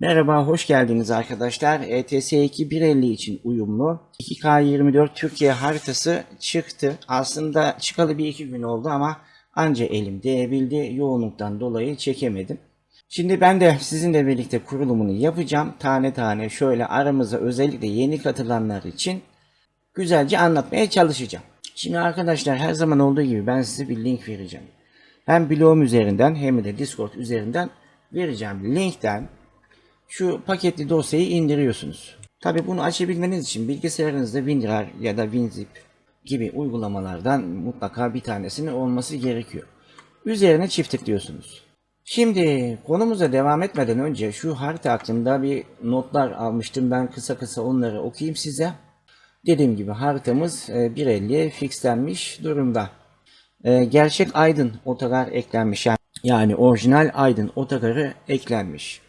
Merhaba, hoş geldiniz arkadaşlar. ETS 2150 için uyumlu 2K24 Türkiye haritası çıktı. Aslında çıkalı bir iki gün oldu ama anca elim değebildi. Yoğunluktan dolayı çekemedim. Şimdi ben de sizinle birlikte kurulumunu yapacağım. Tane tane şöyle aramıza özellikle yeni katılanlar için güzelce anlatmaya çalışacağım. Şimdi arkadaşlar her zaman olduğu gibi ben size bir link vereceğim. Hem blogum üzerinden hem de Discord üzerinden vereceğim linkten şu paketli dosyayı indiriyorsunuz. Tabi bunu açabilmeniz için bilgisayarınızda WinRAR ya da WinZip gibi uygulamalardan mutlaka bir tanesinin olması gerekiyor. Üzerine çift tıklıyorsunuz. Şimdi konumuza devam etmeden önce şu harita hakkında bir notlar almıştım. Ben kısa kısa onları okuyayım size. Dediğim gibi haritamız e, 1.50'ye fixlenmiş durumda. E, Gerçek Aydın otogar eklenmiş. Yani orijinal Aydın otogarı eklenmiş.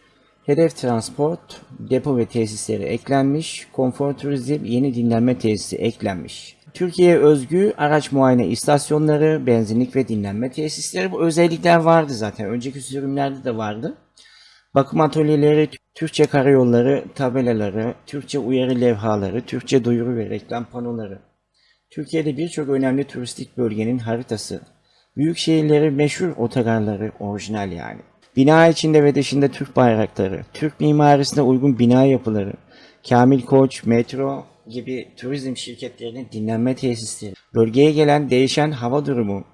Hedef transport, depo ve tesisleri eklenmiş. Konfor turizm, yeni dinlenme tesisi eklenmiş. Türkiye özgü araç muayene istasyonları, benzinlik ve dinlenme tesisleri bu özellikler vardı zaten. Önceki sürümlerde de vardı. Bakım atölyeleri, Türkçe karayolları, tabelaları, Türkçe uyarı levhaları, Türkçe duyuru ve reklam panoları. Türkiye'de birçok önemli turistik bölgenin haritası. Büyük şehirleri meşhur otogarları orijinal yani. Bina içinde ve dışında Türk bayrakları, Türk mimarisine uygun bina yapıları, Kamil Koç, Metro gibi turizm şirketlerinin dinlenme tesisleri, bölgeye gelen değişen hava durumu,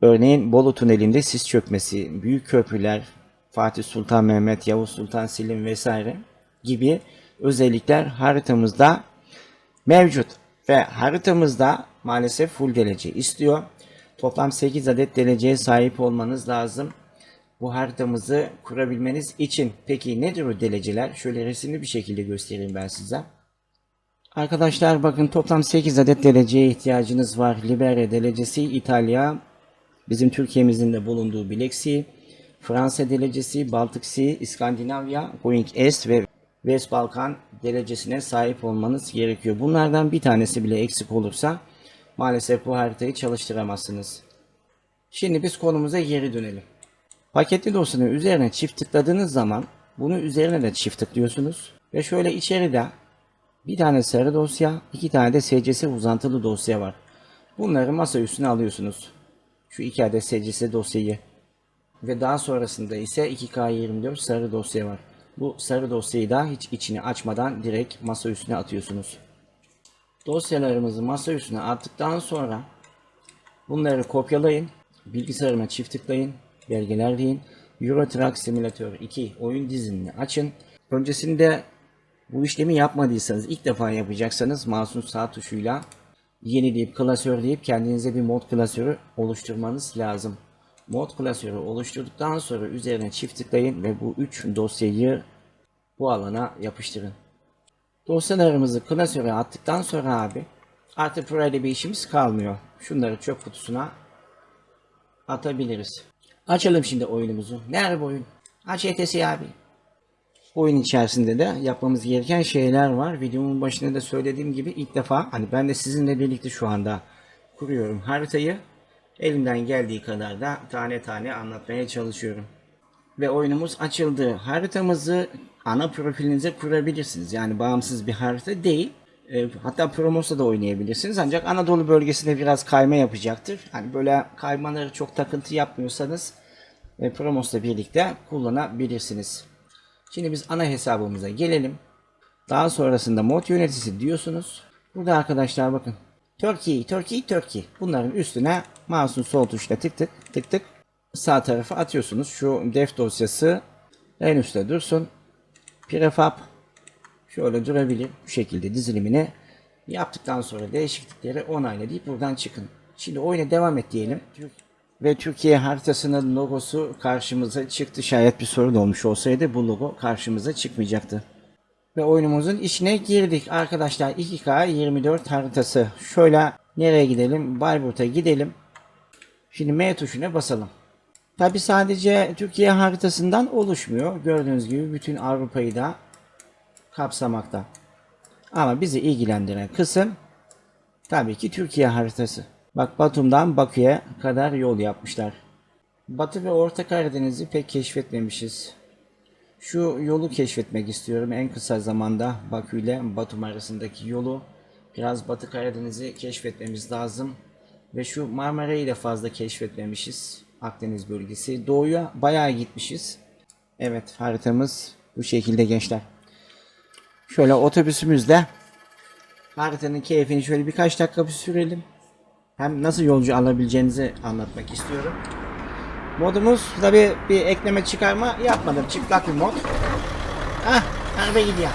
örneğin Bolu Tüneli'nde sis çökmesi, büyük köprüler, Fatih Sultan Mehmet, Yavuz Sultan Selim vesaire gibi özellikler haritamızda mevcut. Ve haritamızda maalesef full derece istiyor. Toplam 8 adet dereceye sahip olmanız lazım bu haritamızı kurabilmeniz için. Peki nedir o dereceler? Şöyle resimli bir şekilde göstereyim ben size. Arkadaşlar bakın toplam 8 adet dereceye ihtiyacınız var. Liberia derecesi, İtalya, bizim Türkiye'mizin de bulunduğu Black Fransa derecesi, Baltık Sea, İskandinavya, Going Est ve West Balkan derecesine sahip olmanız gerekiyor. Bunlardan bir tanesi bile eksik olursa maalesef bu haritayı çalıştıramazsınız. Şimdi biz konumuza geri dönelim. Paketli dosyanın üzerine çift tıkladığınız zaman bunu üzerine de çift tıklıyorsunuz. Ve şöyle içeride bir tane sarı dosya, iki tane de SCS uzantılı dosya var. Bunları masa üstüne alıyorsunuz. Şu iki adet SCS dosyayı. Ve daha sonrasında ise 2K24 sarı dosya var. Bu sarı dosyayı da hiç içini açmadan direkt masa üstüne atıyorsunuz. Dosyalarımızı masa üstüne attıktan sonra bunları kopyalayın. Bilgisayarıma çift tıklayın. Belgeler deyin. Euro Truck Simulator 2 oyun dizinini açın. Öncesinde bu işlemi yapmadıysanız ilk defa yapacaksanız mouse'un sağ tuşuyla yeni deyip klasör deyip kendinize bir mod klasörü oluşturmanız lazım. Mod klasörü oluşturduktan sonra üzerine çift tıklayın ve bu 3 dosyayı bu alana yapıştırın. Dosyalarımızı klasöre attıktan sonra abi artık burayla bir işimiz kalmıyor. Şunları çöp kutusuna atabiliriz. Açalım şimdi oyunumuzu. Nerede bu oyun? Aç ETS abi. Oyun içerisinde de yapmamız gereken şeyler var. Videomun başında da söylediğim gibi ilk defa hani ben de sizinle birlikte şu anda kuruyorum haritayı. Elimden geldiği kadar da tane tane anlatmaya çalışıyorum. Ve oyunumuz açıldı. Haritamızı ana profilinize kurabilirsiniz. Yani bağımsız bir harita değil. E, hatta Promos'ta da oynayabilirsiniz. Ancak Anadolu bölgesinde biraz kayma yapacaktır. Hani böyle kaymaları çok takıntı yapmıyorsanız e, Promos'la birlikte kullanabilirsiniz. Şimdi biz ana hesabımıza gelelim. Daha sonrasında mod yöneticisi diyorsunuz. Burada arkadaşlar bakın. Turkey, Turkey, Turkey. Bunların üstüne mouse'un sol tuşla tık tık tık tık sağ tarafa atıyorsunuz. Şu def dosyası en üstte dursun. Prefab şöyle durabilir. Bu şekilde dizilimini yaptıktan sonra değişiklikleri onayla deyip buradan çıkın. Şimdi oyuna devam et diyelim. Ve Türkiye haritasının logosu karşımıza çıktı. Şayet bir sorun olmuş olsaydı bu logo karşımıza çıkmayacaktı. Ve oyunumuzun içine girdik. Arkadaşlar 2K24 haritası. Şöyle nereye gidelim? Bayburt'a gidelim. Şimdi M tuşuna basalım. Tabi sadece Türkiye haritasından oluşmuyor. Gördüğünüz gibi bütün Avrupa'yı da kapsamakta. Ama bizi ilgilendiren kısım tabii ki Türkiye haritası. Bak Batum'dan Bakü'ye kadar yol yapmışlar. Batı ve Orta Karadeniz'i pek keşfetmemişiz. Şu yolu keşfetmek istiyorum en kısa zamanda Bakü ile Batum arasındaki yolu. Biraz Batı Karadeniz'i keşfetmemiz lazım. Ve şu Marmara'yı da fazla keşfetmemişiz. Akdeniz bölgesi. Doğuya bayağı gitmişiz. Evet haritamız bu şekilde gençler. Şöyle otobüsümüzle haritanın keyfini şöyle birkaç dakika bir sürelim. Hem nasıl yolcu alabileceğinizi anlatmak istiyorum. Modumuz tabi bir ekleme çıkarma yapmadım. Çıplak bir mod. Hah araba gidiyor.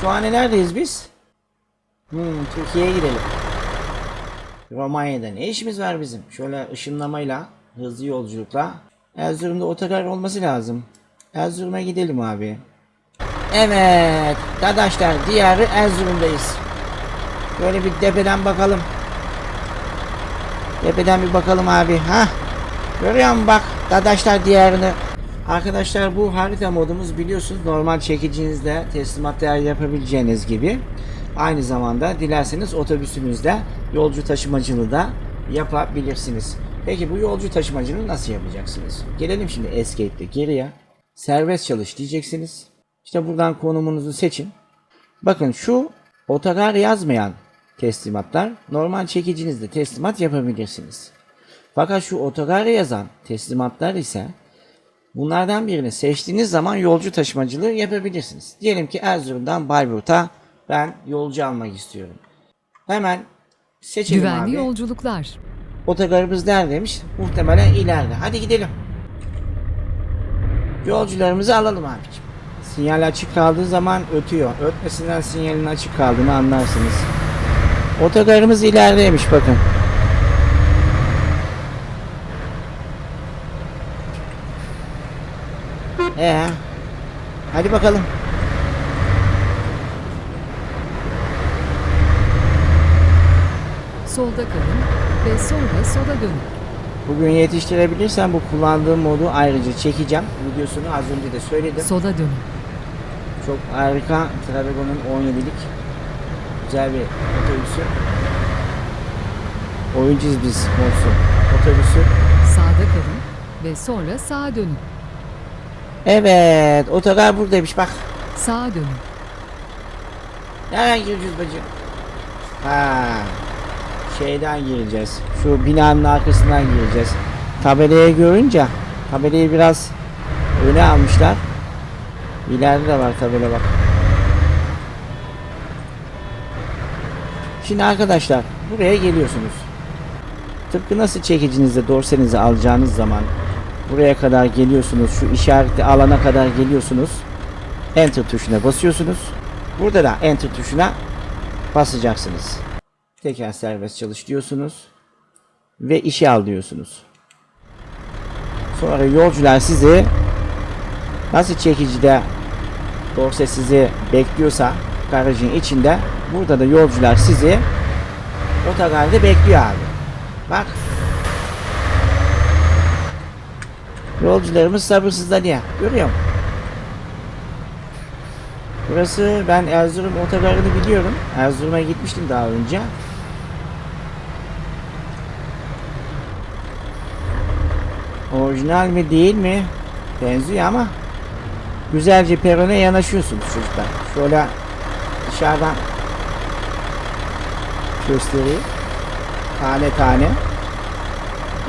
Şu an neredeyiz biz? Hmm, Türkiye'ye gidelim. Romanya'da ne işimiz var bizim? Şöyle ışınlamayla, hızlı yolculukla. Erzurum'da otogar olması lazım. Erzurum'a gidelim abi. Evet, arkadaşlar diyarı Erzurum'dayız. Böyle bir tepeden bakalım. Tepeden bir bakalım abi. Ha? Görüyor musun bak Dadaşlar diyarını. Arkadaşlar bu harita modumuz biliyorsunuz normal çekicinizle teslimatlar yapabileceğiniz gibi. Aynı zamanda dilerseniz otobüsünüzde yolcu taşımacılığı da yapabilirsiniz. Peki bu yolcu taşımacılığı nasıl yapacaksınız? Gelelim şimdi Escape'de geriye. Serbest çalış diyeceksiniz. İşte buradan konumunuzu seçin. Bakın şu otogar yazmayan teslimatlar normal çekicinizde teslimat yapabilirsiniz. Fakat şu otogar yazan teslimatlar ise bunlardan birini seçtiğiniz zaman yolcu taşımacılığı yapabilirsiniz. Diyelim ki Erzurum'dan Bayburt'a ben yolcu almak istiyorum. Hemen seçelim Güvenli abi. yolculuklar. Otogarımız neredeymiş? Muhtemelen ileride. Hadi gidelim. Yolcularımızı alalım abiciğim. Sinyal açık kaldığı zaman ötüyor. Ötmesinden sinyalin açık kaldığını anlarsınız. Otogarımız ilerideymiş bakın. Ee, hadi bakalım. Solda kalın ve sonra sola dönün. Bugün yetiştirebilirsem bu kullandığım modu ayrıca çekeceğim. Videosunu az önce de söyledim. Sola dönün. Çok harika Travego'nun 17'lik güzel bir otobüsü. Oyuncuyuz biz Morsu. Otobüsü. Sağda kalın ve sonra sağa dönün. Evet otogar buradaymış bak. Sağa dönün. Nereden gireceğiz bacım? Ha, şeyden gireceğiz. Şu binanın arkasından gireceğiz. Tabelayı görünce tabelayı biraz öne almışlar. İleride de var tabela bak. Şimdi arkadaşlar buraya geliyorsunuz. Tıpkı nasıl çekicinizde dorsenizi alacağınız zaman buraya kadar geliyorsunuz. Şu işareti alana kadar geliyorsunuz. Enter tuşuna basıyorsunuz. Burada da Enter tuşuna basacaksınız. Teker serbest çalış diyorsunuz. Ve işe al diyorsunuz. Sonra yolcular sizi nasıl çekicide dorse sizi bekliyorsa garajın içinde burada da yolcular sizi otogarda bekliyor abi. Bak. Yolcularımız sabırsızlanıyor. Görüyor musun? Burası ben Erzurum otogarını biliyorum. Erzurum'a gitmiştim daha önce. Orijinal mi değil mi? Benziyor ama güzelce perona yanaşıyorsunuz çocuklar. Şöyle dışarıdan göstereyim. Tane tane.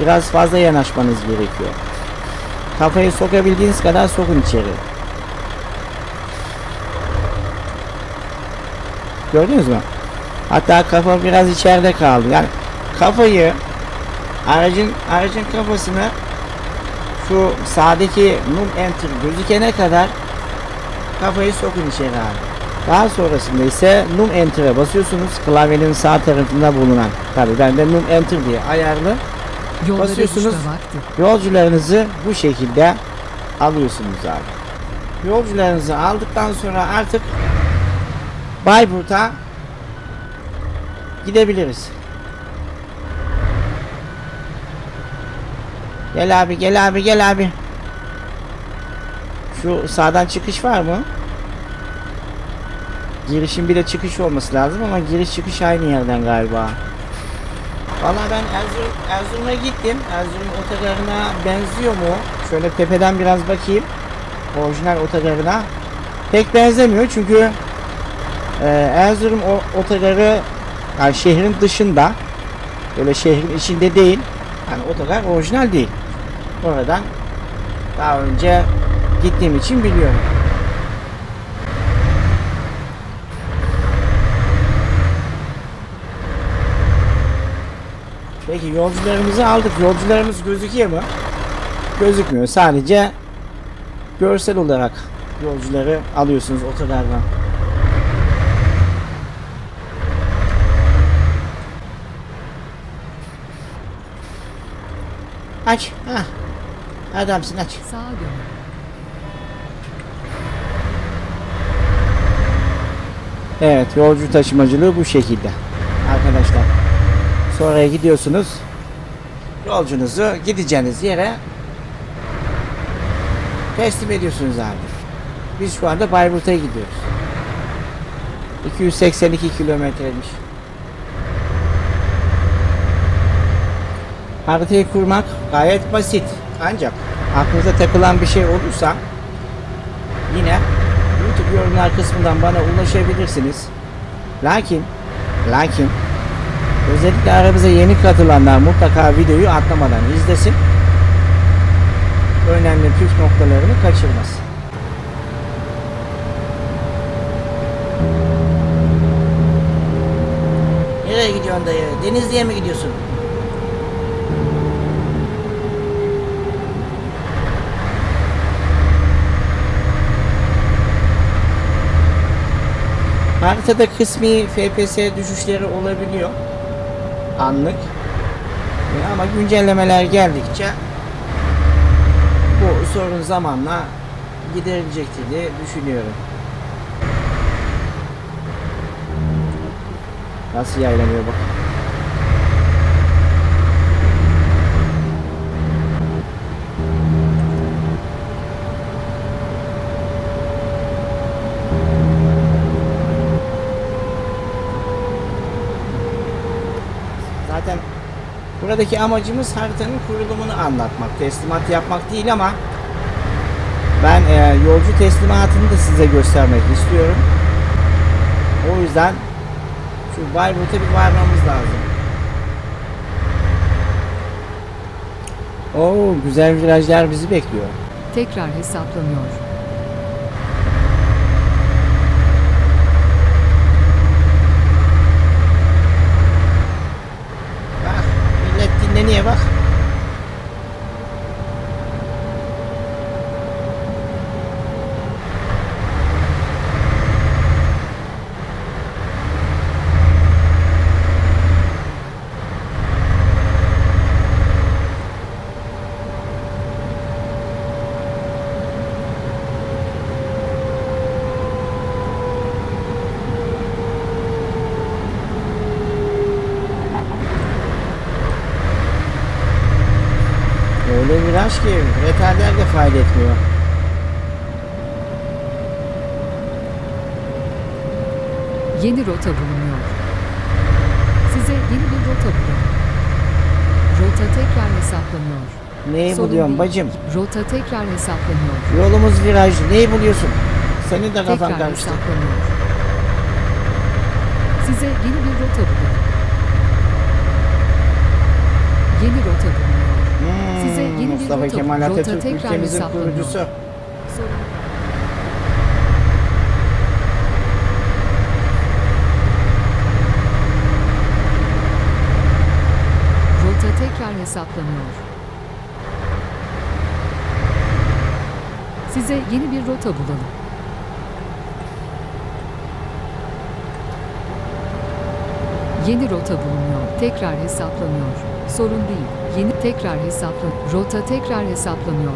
Biraz fazla yanaşmanız gerekiyor. Kafayı sokabildiğiniz kadar sokun içeri. Gördünüz mü? Hatta kafa biraz içeride kaldı. Yani kafayı aracın aracın kafasını şu sağdaki num enter gözükene kadar kafayı sokun içeri abi. Daha sonrasında ise num enter'e basıyorsunuz. Klavyenin sağ tarafında bulunan. Tabii ben de num enter diye ayarlı. Yollara Basıyorsunuz. Yolcularınızı bu şekilde alıyorsunuz abi. Yolcularınızı aldıktan sonra artık Bayburt'a gidebiliriz. Gel abi gel abi gel abi. Şu sağdan çıkış var mı? Girişin bir de çıkış olması lazım ama giriş çıkış aynı yerden galiba. Vallahi ben Erzurum, Erzurum'a gittim. Erzurum otogarına benziyor mu? Şöyle tepeden biraz bakayım. orijinal otogarına pek benzemiyor çünkü e, Erzurum otogarı yani şehrin dışında böyle şehrin içinde değil yani otogar orijinal değil oradan daha önce gittiğim için biliyorum Peki yolcularımızı aldık. Yolcularımız gözüküyor mu? Gözükmüyor. Sadece görsel olarak yolcuları alıyorsunuz otogardan. Aç. Hah. Adamsın aç. Sağa dönün. Evet yolcu taşımacılığı bu şekilde. Arkadaşlar. Sonra gidiyorsunuz. Yolcunuzu gideceğiniz yere teslim ediyorsunuz abi. Biz şu anda Bayburt'a gidiyoruz. 282 kilometremiş. Haritayı kurmak gayet basit. Ancak aklınıza takılan bir şey olursa yine YouTube yorumlar kısmından bana ulaşabilirsiniz. Lakin lakin özellikle aramıza yeni katılanlar mutlaka videoyu atlamadan izlesin. Önemli püf noktalarını kaçırmasın. Nereye gidiyorsun dayı? Denizli'ye mi gidiyorsun? Haritada kısmi FPS düşüşleri olabiliyor. Anlık. Ama güncellemeler geldikçe bu sorun zamanla giderilecektir diye düşünüyorum. Nasıl yaylanıyor bak. Zaten buradaki amacımız haritanın kurulumunu anlatmak, teslimat yapmak değil ama ben e, yolcu teslimatını da size göstermek istiyorum. O yüzden şu Bayburt'a bir varmamız lazım. Oo güzel virajlar bizi bekliyor. Tekrar hesaplanıyor. Bak millet dinleniyor bak. Viraj ki retarder de fayda etmiyor. Yeni rota bulunuyor. Size yeni bir rota bulun. Rota tekrar hesaplanıyor. Neyi Sorun buluyorsun değil. bacım? Rota tekrar hesaplanıyor. Yolumuz viraj. Neyi buluyorsun? Senin de kafan Tekrar karıştı. hesaplanıyor. Size yeni bir rota bulun. Yeni rota bulunuyor. Hmm, Size yeni bir Mustafa rota- Kemal rota Atatürk tekrar ülkemizin kurucusu. Rota tekrar hesaplanıyor. Size yeni bir rota bulalım. Yeni rota bulunuyor. Tekrar hesaplanıyor. Sorun değil. Yeni tekrar hesaplan. Rota tekrar hesaplanıyor.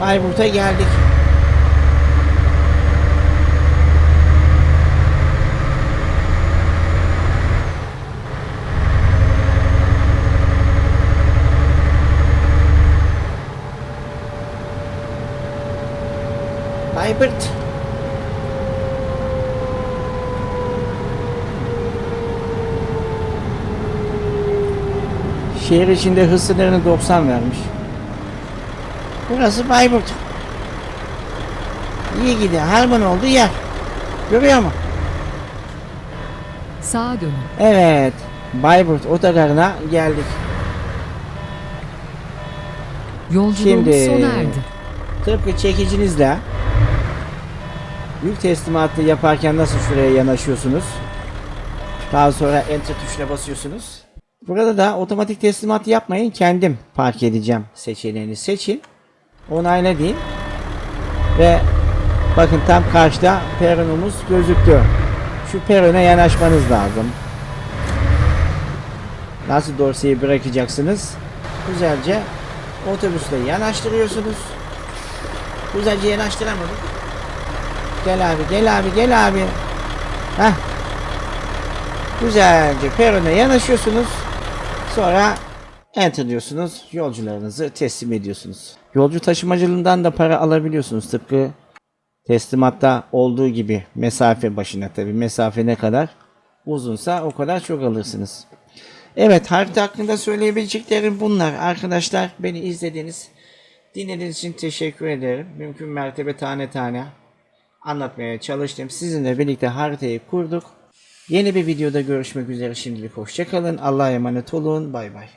Bayburt'a geldik. pırt. Şehir içinde hız sınırını 90 vermiş. Burası Bayburt. İyi gidiyor. Harman olduğu yer. Görüyor mu? Sağa dönün. Evet. Bayburt otogarına geldik. Yolculuğumuz Şimdi, sona erdi. Tıpkı çekicinizle yük teslimatı yaparken nasıl şuraya yanaşıyorsunuz? Daha sonra enter tuşuna basıyorsunuz. Burada da otomatik teslimat yapmayın. Kendim park edeceğim seçeneğini seçin. Onayla deyin. Ve bakın tam karşıda peronumuz gözüktü. Şu perona yanaşmanız lazım. Nasıl dorseyi bırakacaksınız? Güzelce otobüsle yanaştırıyorsunuz. Güzelce yanaştıramadık. Gel abi, gel abi, gel abi. Heh. Güzelce perona yanaşıyorsunuz. Sonra enter diyorsunuz. Yolcularınızı teslim ediyorsunuz. Yolcu taşımacılığından da para alabiliyorsunuz. Tıpkı teslimatta olduğu gibi mesafe başına tabi mesafe ne kadar uzunsa o kadar çok alırsınız. Evet harita hakkında söyleyebileceklerim bunlar. Arkadaşlar beni izlediğiniz dinlediğiniz için teşekkür ederim. Mümkün mertebe tane tane anlatmaya çalıştım. Sizinle birlikte haritayı kurduk. Yeni bir videoda görüşmek üzere şimdilik hoşçakalın. Allah'a emanet olun. Bay bay.